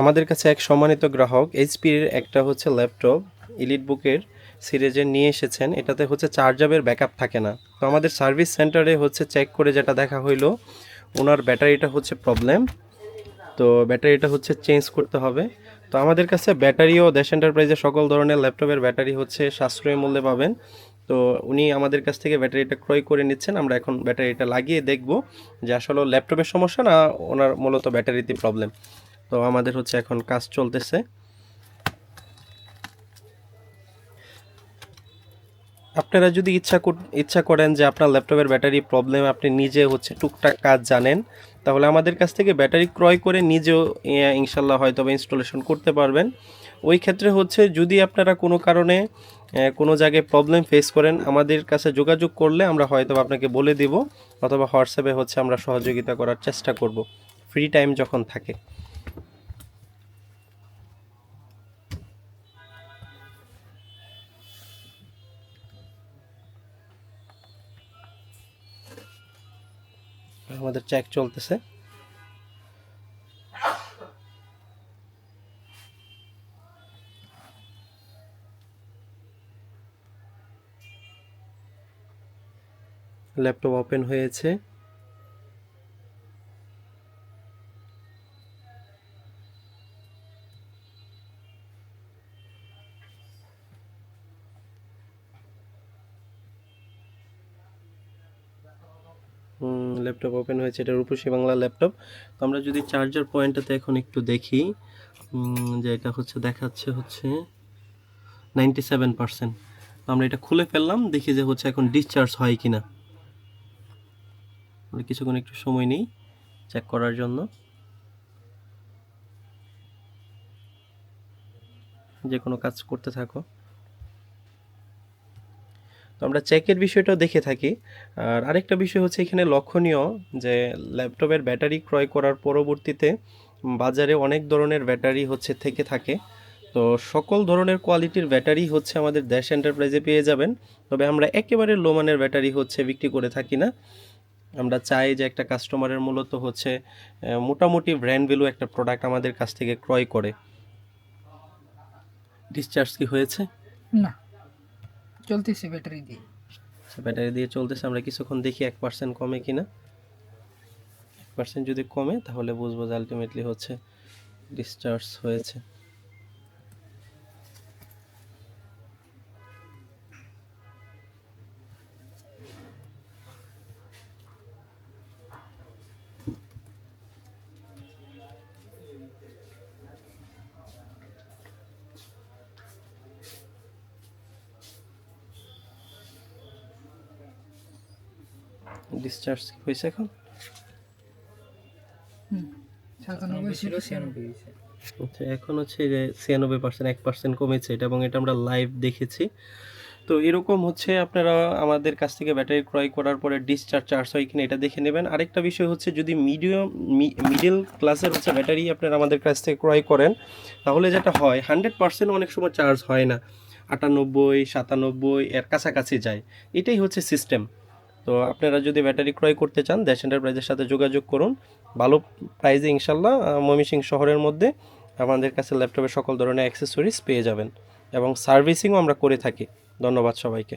আমাদের কাছে এক সম্মানিত গ্রাহক এইচপির একটা হচ্ছে ল্যাপটপ ইলিট বুকের সিরিজের নিয়ে এসেছেন। এটাতে হচ্ছে চার্জাবের ব্যাকআপ থাকে না। তো আমাদের সার্ভিস সেন্টারে হচ্ছে চেক করে যেটা দেখা হইল, ওনার ব্যাটারিটা হচ্ছে প্রবলেম তো ব্যাটারিটা হচ্ছে চেঞ্জ করতে হবে। তো আমাদের কাছে ব্যাটারিও দেশ এন্টারপ্রাইজের সকল ধরনের ল্যাপটপের ব্যাটারি হচ্ছে সাশ্রয়ী মূল্যে পাবেন। তো উনি আমাদের কাছ থেকে ব্যাটারিটা ক্রয় করে নিচ্ছেন। আমরা এখন ব্যাটারিটা লাগিয়ে দেখব যে আসলে ল্যাপটপের সমস্যা না ওনার মূলত ব্যাটারিতে প্রবলেম তো আমাদের হচ্ছে এখন কাজ চলতেছে। আপনারা যদি ইচ্ছা ইচ্ছা করেন যে আপনার ল্যাপটপের ব্যাটারি প্রবলেম, আপনি নিজে হচ্ছে টুকটাক কাজ জানেন, তাহলে আমাদের কাছ থেকে ব্যাটারি ক্রয় করে নিজেও ইনশাল্লাহ হয়তো ইনস্টলেশন করতে পারবেন। ওই ক্ষেত্রে হচ্ছে যদি আপনারা কোনো কারণে কোনো জায়গায় প্রবলেম ফেস করেন, আমাদের কাছে যোগাযোগ করলে আমরা হয়তো আপনাকে বলে দিব, অথবা হোয়াটসঅ্যাপে হচ্ছে আমরা সহযোগিতা করার চেষ্টা করব ফ্রি টাইম যখন থাকে। আমাদের চেক চলতেছে। ল্যাপটপ ওপেন হয়েছে। ল্যাপটপ ওপেন হয়েছে, এটা রূপসী বাংলা ল্যাপটপ তো আমরা যদি চার্জার পয়েন্টটাতে এখন একটু দেখি যে এটা হচ্ছে, দেখাচ্ছে হচ্ছে নাইনটি সেভেন পার্সেন্ট আমরা এটা খুলে ফেললাম, দেখি যে হচ্ছে এখন ডিসচার্জ হয় কি না কিছুক্ষণ একটু সময় নিই চেক করার জন্য। যে কোনো কাজ করতে থাকো। তো আমরা চেকের বিষয়টাও দেখে থাকি। আর আরেকটা বিষয় হচ্ছে এখানে লক্ষণীয় যে ল্যাপটপের ব্যাটারি ক্রয় করার পরবর্তীতে বাজারে অনেক ধরনের ব্যাটারি হচ্ছে থেকে থাকে। তো সকল ধরনের কোয়ালিটির ব্যাটারি হচ্ছে আমাদের দ্যাশ এন্টারপ্রাইজে পেয়ে যাবেন। তবে আমরা একেবারে লো মানের ব্যাটারি হচ্ছে বিক্রি করে থাকি না। আমরা চাই যে একটা কাস্টমারের মূলত হচ্ছে মোটামুটি ব্র্যান্ড ভ্যালু একটা প্রোডাক্ট আমাদের কাছ থেকে ক্রয় করে। ডিসচার্জ কি হয়েছে? না। চলতেছে ব্যাটারি দিয়ে। ব্যাটারি দিয়ে চলতেছে, আমরা কিছুক্ষণ দেখি এক পার্সেন্ট কমে কিনা। এক পার্সেন্ট যদি কমে, তাহলে বুঝব যে আলটিমেটলি হচ্ছে ডিসচার্জ হয়েছে। ডিসচার্জ হয়েছে এখন? আচ্ছা এখন হচ্ছে যে ছিয়ানব্বই পার্সেন্ট এক পার্সেন্ট কমেছে এটা এবং এটা আমরা লাইভ দেখেছি। তো এরকম হচ্ছে আপনারা আমাদের কাছ থেকে ব্যাটারি ক্রয় করার পরে ডিসচার্জ চার্জ হয় কিনা এটা দেখে নেবেন। আরেকটা বিষয় হচ্ছে যদি মিডিয়াম মিডল ক্লাসের হচ্ছে ব্যাটারি আপনারা আমাদের কাছ থেকে ক্রয় করেন তাহলে যেটা হয় হান্ড্রেড পার্সেন্ট অনেক সময় চার্জ হয় না। আটানব্বই সাতানব্বই এর কাছাকাছি যায়। এটাই হচ্ছে সিস্টেম তো আপনারা যদি ব্যাটারি ক্রয় করতে চান, দেশ এন্টারপ্রাইজের সাথে যোগাযোগ করুন। ভালো প্রাইজে ইনশাল্লাহ ময়মনসিং শহরের মধ্যে আমাদের কাছে ল্যাপটপের সকল ধরনের অ্যাক্সেসরিজ পেয়ে যাবেন এবং সার্ভিসিংও আমরা করে থাকি। ধন্যবাদ সবাইকে।